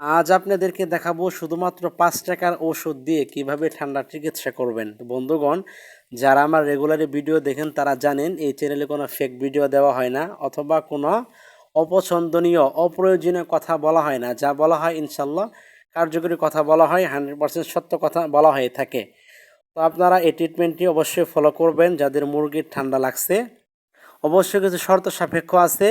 আজ আপনাদেরকে দেখাবো শুধুমাত্র পাঁচ টাকার ওষুধ দিয়ে কীভাবে ঠান্ডা চিকিৎসা করবেন। বন্ধুগণ, যারা আমার রেগুলারি ভিডিও দেখেন, তারা জানেন এই চ্যানেলে কোনো ফেক ভিডিও দেওয়া হয় না, অথবা কোনো অপছন্দনীয়, অপ্রয়োজনীয় কথা বলা হয় না। যা বলা হয় ইনশাল্লাহ কার্যকরী কথা বলা হয়, হান্ড্রেড পার্সেন্ট সত্য কথা বলা হয়ে থাকে। তো আপনারা এই ট্রিটমেন্টটি অবশ্যই ফলো করবেন, যাদের মুরগির ঠান্ডা লাগছে। অবশ্যই কিছু শর্ত সাপেক্ষ আছে।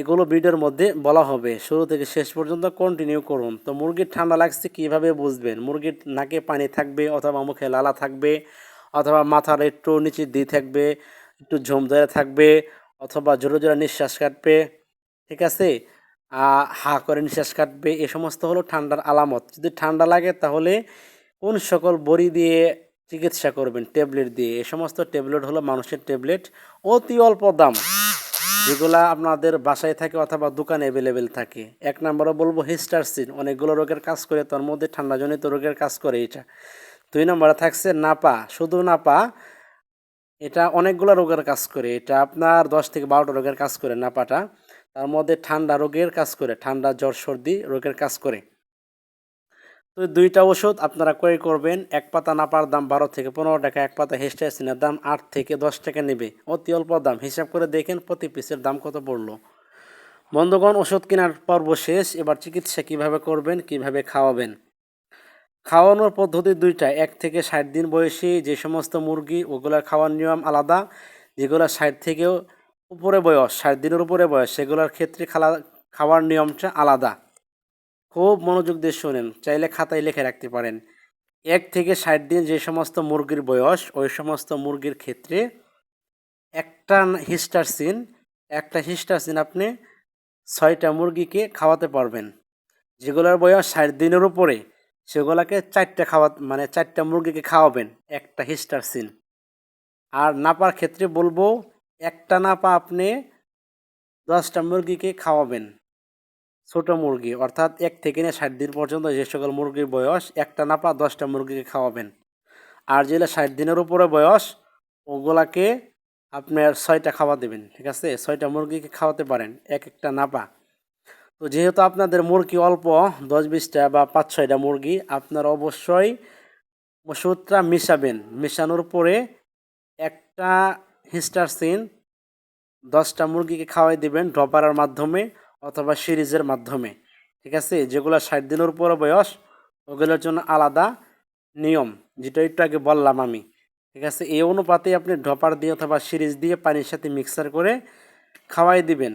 এগুলো ভিডিওর মধ্যে বলা হবে। শুরু থেকে শেষ পর্যন্ত কন্টিনিউ করুন। তো মুরগির ঠান্ডা লাগছে কীভাবে বুঝবেন? মুরগির নাকে পানি থাকবে অথবা মুখে লালা থাকবে অথবা মাথার একটু নিচে দিয়ে থাকবে, একটু ঝুম ধরে থাকবে অথবা জোরে জোরে নিঃশ্বাস কাটবে, ঠিক আছে? হা করে নিঃশ্বাস কাটবে, এ সমস্ত হলো ঠান্ডার আলামত। যদি ঠান্ডা লাগে তাহলে কোন সকল বড়ি দিয়ে চিকিৎসা করবেন? ট্যাবলেট দিয়ে। এ সমস্ত ট্যাবলেট হলো মানুষের ট্যাবলেট। অতি অল্প দাম। যেগুলা আপনাদের বাসায় থাকে অথবা দোকানে অ্যাভেলেবেল থাকে। এক নম্বরে বলব হিস্টারসিন, অনেকগুলো রোগের কাজ করে, তার মধ্যে ঠান্ডাজনিত রোগের কাজ করে এটা। দুই নম্বরে থাকছে নাপা, শুধু নাপা, এটা অনেকগুলো রোগের কাজ করে, এটা আপনার দশ থেকে বারোটা রোগের কাজ করে নাপাটা। তার মধ্যে ঠান্ডা রোগের কাজ করে, ঠান্ডা, জ্বর, সর্দি রোগের কাজ করে। তো দুইটা ওষুধ আপনারা ক্রয় করবেন। এক পাতা নাপার দাম বারো থেকে পনেরো টাকা, এক পাতা হেস্টাইসিনের দাম আট থেকে দশ টাকা নেবে। অতি অল্প দাম। হিসাব করে দেখেন প্রতি পিসের দাম কত পড়ল। বন্ধুগণ, ওষুধ কেনার পর্ব শেষ। এবার চিকিৎসা কীভাবে করবেন, কীভাবে খাওয়াবেন? খাওয়ানোর পদ্ধতি দুইটা। এক থেকে ষাট দিন বয়সী যে সমস্ত মুরগি, ওগুলোর খাওয়ার নিয়ম আলাদা। যেগুলো ষাট থেকেও উপরে বয়স, ষাট দিনের উপরে বয়স, সেগুলোর ক্ষেত্রে খালা খাওয়ার নিয়মটা আলাদা। খুব মনোযোগ দিয়ে শোনেন, চাইলে খাতায় লিখে রাখতে পারেন। এক থেকে ষাট দিন যে সমস্ত মুরগির বয়স, ওই সমস্ত মুরগির ক্ষেত্রে একটা হিস্টারসিন একটা হিস্টারসিন আপনি ছয়টা মুরগিকে খাওয়াতে পারবেন। যেগুলোর বয়স ষাট দিনের উপরে, সেগুলোকে চারটা খাওয়া মানে চারটা মুরগিকে খাওয়াবেন, একটা হিস্টারসিন আর নাপার ক্ষেত্রে বলব, একটা নাপা আপনি দশটা মুরগিকে খাওয়াবেন। ছোট মুরগি, অর্থাৎ এক থেকে নিয়ে ষাট দিন পর্যন্ত যে সকল মুরগির বয়স, একটা নাপা দশটা মুরগিকে খাওয়াবেন। আর যেগুলো ষাট দিনের উপরে বয়স, ওগুলাকে আপনার ছয়টা খাওয়া দেবেন, ঠিক আছে? ছয়টা মুরগিকে খাওয়াতে পারেন, এক একটা নাপা তো যেহেতু আপনাদের মুরগি অল্প, দশ বিশটা বা পাঁচ ছয়টা মুরগি, আপনারা অবশ্যই ওষুধটা মিশাবেন। মেশানোর পরে একটা হিস্টারসিন দশটা মুরগিকে খাওয়াই দিবেন, ড্রপারের মাধ্যমে। অথবা সিরিজের মাধ্যমে, ঠিক আছে? যেগুলো ষাট দিনের উপর বয়স, ওগুলোর জন্য আলাদা নিয়ম, যেটা একটু আগে বললাম আমি, ঠিক আছে? এই অনুপাতে আপনি ড্রপার দিয়ে অথবা সিরিজ দিয়ে পানির সাথে মিক্সার করে খাওয়াই দিবেন।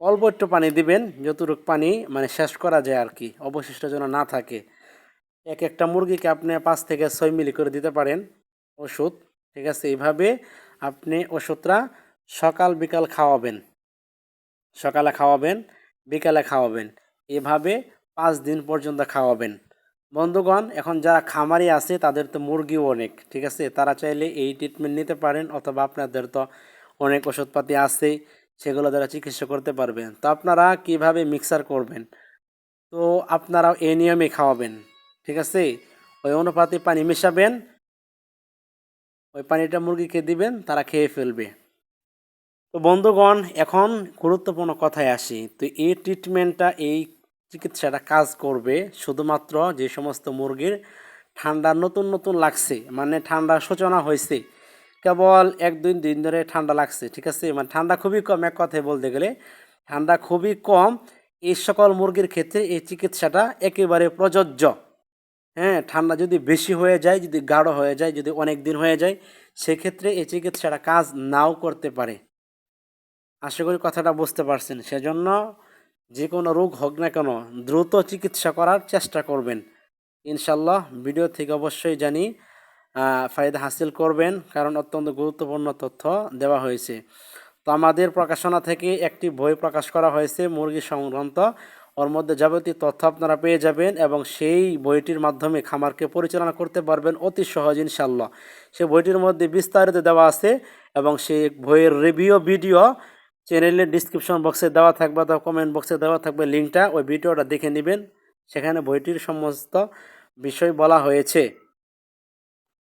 অল্প একটু পানি দিবেন, যতটুকু পানি মানে শেষ করা যায় আর কি, অবশিষ্ট যেন না থাকে। এক একটা মুরগিকে আপনি পাঁচ থেকে ছয় মিলি করে দিতে পারেন ওষুধ, ঠিক আছে? এইভাবে আপনি ওষুধটা সকাল বিকাল খাওয়াবেন। সকালে খাওয়াবেন, বিকালে খাওয়াবেন। এভাবে পাঁচ দিন পর্যন্ত খাওয়াবেন। বন্ধুগণ, এখন যারা খামারি আছে, তাদের তো মুরগিও অনেক, ঠিক আছে? তারা চাইলে এই ট্রিটমেন্ট নিতে পারেন অথবা আপনাদের তো অনেক ওষুধপাতি আছে, সেগুলো দ্বারা চিকিৎসা করতে পারবেন তো আপনারা কীভাবে মিক্সার করবেন? তো আপনারাও এই নিয়মে খাওয়াবেন, ঠিক আছে? ওই অনুপাতে পানি মেশাবেন, ওই পানিটা মুরগিকে দিবেন, তারা খেয়ে ফেলবে। তো বন্ধুগণ, এখন গুরুত্বপূর্ণ কথায় আসি। তো এই ট্রিটমেন্টটা এই চিকিৎসাটা কাজ করবে শুধুমাত্র যে সমস্ত মুরগির ঠান্ডা নতুন নতুন লাগছে মানে ঠান্ডা সূচনা হয়েছে। কেবল এক দুই দিন ধরে ঠান্ডা লাগছে, ঠিক আছে? মানে ঠান্ডা খুবই কম, এক কথায় বলতে গেলে। ঠান্ডা খুবই কম, এই সকল মুরগির ক্ষেত্রে এই চিকিৎসাটা একেবারে প্রযোজ্য। হ্যাঁ ঠান্ডা যদি বেশি হয়ে যায়, যদি গাঢ় হয়ে যায়, যদি অনেক দিন হয়ে যায়, সেক্ষেত্রে এই চিকিৎসাটা কাজ নাও করতে পারে। আশা করি কথাটা বুঝতে পারছেন। সেজন্য যে কোনো রোগ হোক না কেন, দ্রুত চিকিৎসা করার চেষ্টা করবেন। ইনশাল্লাহ ভিডিও থেকে অবশ্যই জানি ফায়দা হাসিল করবেন, কারণ অত্যন্ত গুরুত্বপূর্ণ তথ্য দেওয়া হয়েছে। তো আমাদের প্রকাশনা থেকে একটি বই প্রকাশ করা হয়েছে, মুরগি সংক্রান্ত। ওর মধ্যে যাবতীয় তথ্য আপনারা পেয়ে যাবেন এবং সেই বইটির মাধ্যমে খামারকে পরিচালনা করতে পারবেন অতি সহজ ইনশাল্লাহ সেই বইটির মধ্যে বিস্তারিত দেওয়া আছে এবং সেই বইয়ের রিভিউ ভিডিও চ্যানেলের ডিসক্রিপশন বক্সে দেওয়া থাকবে অথবা কমেন্ট বক্সে দেওয়া থাকবে লিঙ্কটা ওই ভিডিওটা দেখে নেবেন। সেখানে বইটির সমস্ত বিষয় বলা হয়েছে।